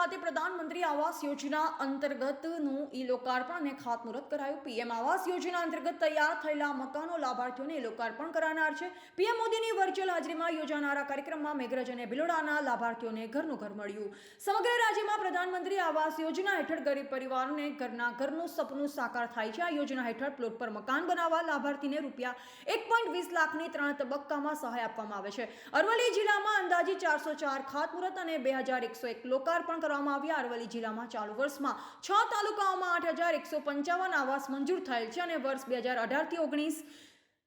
ખાતે પ્રધાનમંત્રી આવાસ યોજના અંતર્ગતનું ઈ લોકાર્પણ અને ખાતમુહૂર્ત કરાયું. પીએમ આવાસ યોજના અંતર્ગત તૈયાર થયેલા મકાનો લાભાર્થીઓને લોકાર્પણ કરાનાર છે. પીએમ મોદીની વર્ચ્યુઅલ હાજરીમાં યોજાનારા કાર્યક્રમમાં મેઘરજ અને ભિલોડાના લાભાર્થીઓને ઘરનું ઘર મળ્યું. સમગ્ર રાજ્યમાં પ્રધાનમંત્રી આવાસ યોજના હેઠળ ગરીબ પરિવારોને ઘરના ઘરનું સપનું સાકાર થાય છે. આ યોજના હેઠળ પ્લોટ પર મકાન બનાવવા લાભાર્થીને રૂપિયા એક પોઈન્ટ વીસ લાખની ત્રણ તબક્કામાં સહાય આપવામાં આવે છે. અરવલ્લી જિલ્લામાં અંદાજી ચારસો ચાર ખાતમુહૂર્ત અને બે હજાર એકસો એક લોકાર્પણ કરવામાં આવ્યા. અરવલ્લી જિલ્લામાં ચાલુ વર્ષમાં છ તાલુકાઓમાં આઠ હજાર એકસો પંચાવન આવાસ મંજૂર થયેલ છે અને વર્ષ બે હજાર અઢારથી ઓગણીસ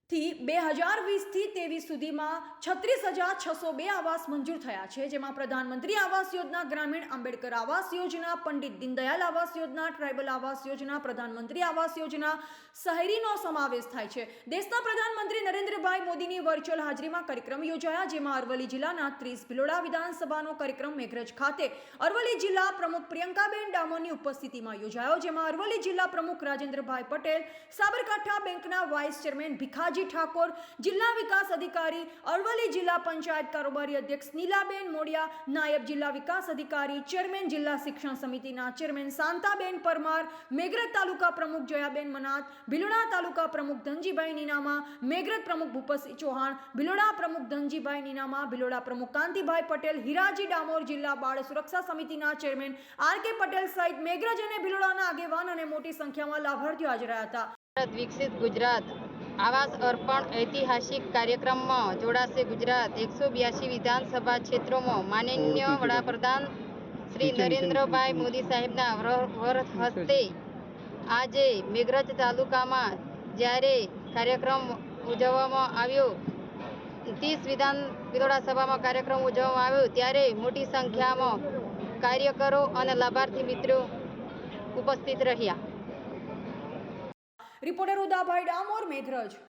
થી બે હજાર વીસથી ત્રેવીસ સુધીમાં છત્રીસ હજાર છસો બે આવાસ મંજૂર થયા છે, જેમાં પ્રધાનમંત્રી આવાસ યોજના, ગ્રામીણ આંબેડકર આવાસ યોજના, પંડિત દીનદયાલ આવાસ યોજના, ટ્રાઇબલ આવાસ યોજના, પ્રધાનમંત્રી આવાસ યોજના શહેરીનો સમાવેશ થાય છે. દેશના પ્રધાનમંત્રી નરેન્દ્રભાઈ મોદીની વર્ચ્યુઅલ હાજરીમાં કાર્યક્રમ યોજાયા, જેમાં અરવલ્લી જિલ્લાના ત્રીસ ભિલોડા વિધાનસભાનો કાર્યક્રમ મેઘરજ ખાતે અરવલ્લી જિલ્લા પ્રમુખ પ્રિયંકાબેન ડામોરની ઉપસ્થિતિમાં યોજાયો, જેમાં અરવલ્લી જિલ્લા પ્રમુખ રાજેન્દ્રભાઈ પટેલ, સાબરકાંઠા બેંકના વાઇસ ચેરમેન ભીખાજી ઠાકોર, જિલ્લા વિકાસ અધિકારી, અરવલ્લી જિલ્લા પંચાયત કારોબારી અધ્યક્ષ નીલાબેન મોડિયા, નાયબ જિલ્લા વિકાસ અધિકારી, ચેરમેન જિલ્લા શિક્ષણ સમિતિના ચેરમેન શાંતાબેન પરમાર, મેઘરજ તાલુકા પ્રમુખ જયાબેન મનાત, ભીલોડા તાલુકા પ્રમુખ ધનજીભાઈ નીનામા, મેઘરજ પ્રમુખ ભૂપતસિંહ ચૌહાણ, ભીલોડા પ્રમુખ ધનજીભાઈ નીનામા, ભીલોડા પ્રમુખ કાંતિભાઈ પટેલ, હિરાજી ડામોર જિલ્લા બાળ સુરક્ષા સમિતિના ચેરમેન આર કે પટેલ સહિત મેઘરજ અને ભિલોડાના આગેવાન અને મોટી સંખ્યામાં લાભાર્થીઓ હાજર રહ્યા હતા. વિકસિત ગુજરાત આવાસ અર્પણ ઐતિહાસિક કાર્યક્રમમાં જોડાશે ગુજરાત. એકસો બ્યાસી વિધાનસભા ક્ષેત્રોમાં માનનીય વડાપ્રધાન શ્રી નરેન્દ્રભાઈ મોદી સાહેબના વ્રત વર હસ્તે આજે મેઘરજ તાલુકામાં જ્યારે કાર્યક્રમ ઉજવવામાં આવ્યો ત્રીસ વિધાન વિધાનસભામાં કાર્યક્રમ ઉજવવામાં આવ્યો ત્યારે મોટી સંખ્યામાં કાર્યકરો અને લાભાર્થી મિત્રો ઉપસ્થિત રહ્યા. રિપોર્ટર ઉદાભાઈ ડામોર મેઘરજ.